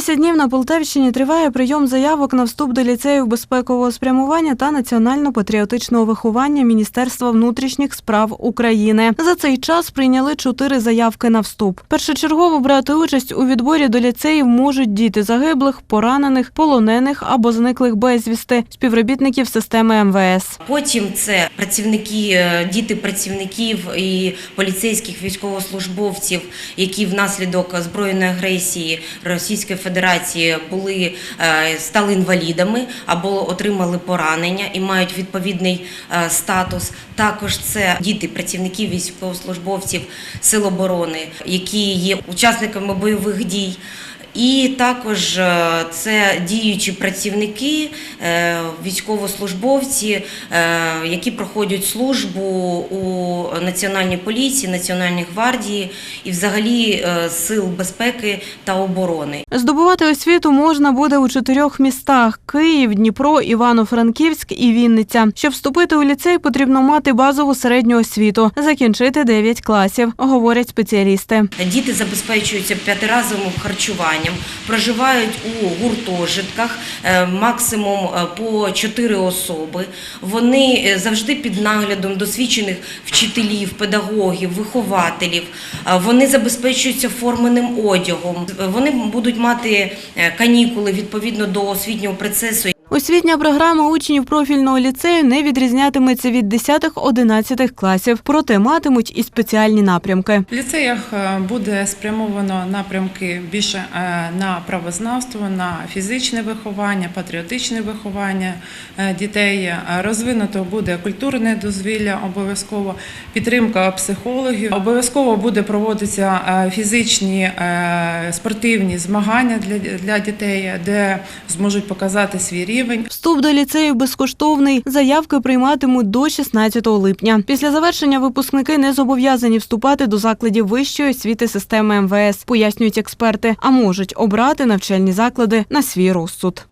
10 днів на Полтавщині триває прийом заявок на вступ до ліцеїв безпекового спрямування та національно-патріотичного виховання Міністерства внутрішніх справ України. За цей час прийняли чотири заявки на вступ. Першочергово брати участь у відборі до ліцеїв можуть діти загиблих, поранених, полонених або зниклих безвісти, співробітників системи МВС. Потім це працівники, е, діти працівників і поліцейських військовослужбовців, які внаслідок збройної агресії Російської Федерації були е, стали інвалідами або отримали поранення і мають відповідний е, статус. Також це діти працівників військовослужбовців Сил оборони, які є учасниками бойових дій. І також е, це діючі працівники, е, військовослужбовці, е, які проходять службу у Національній поліції, Національній гвардії і взагалі сил безпеки та оборони. Здобувати освіту можна буде у чотирьох містах: Київ, Дніпро, Івано-Франківськ і Вінниця. Щоб вступити у ліцей, потрібно мати базову середню освіту, закінчити 9 класів, говорять спеціалісти. Діти забезпечуються п'ятиразовим харчуванням, проживають у гуртожитках, е, максимум е, по 4 особи. Вони е, завжди під наглядом досвідчених вчителів, педагогів, вихователів. Вони забезпечуються форменим одягом. Вони будуть мати канікули відповідно до освітнього процесу. Освітня програма учнів профільного ліцею не відрізнятиметься від 10-11 класів, проте матимуть і спеціальні напрямки. В ліцеях е, буде спрямовано напрямки більше е, на правознавство, на фізичне виховання, патріотичне виховання е, дітей. Розвинуто буде культурне дозвілля, обов'язково підтримка психологів. Обов'язково буде проводитися фізичні спортивні змагання для, дітей, де зможуть показати свій рівень. Вступ до ліцею безкоштовний. Заявки прийматимуть до 16 липня. Після завершення випускники не зобов'язані вступати до закладів вищої освіти системи МВС, пояснюють експерти, а можуть обрати навчальні заклади на свій розсуд.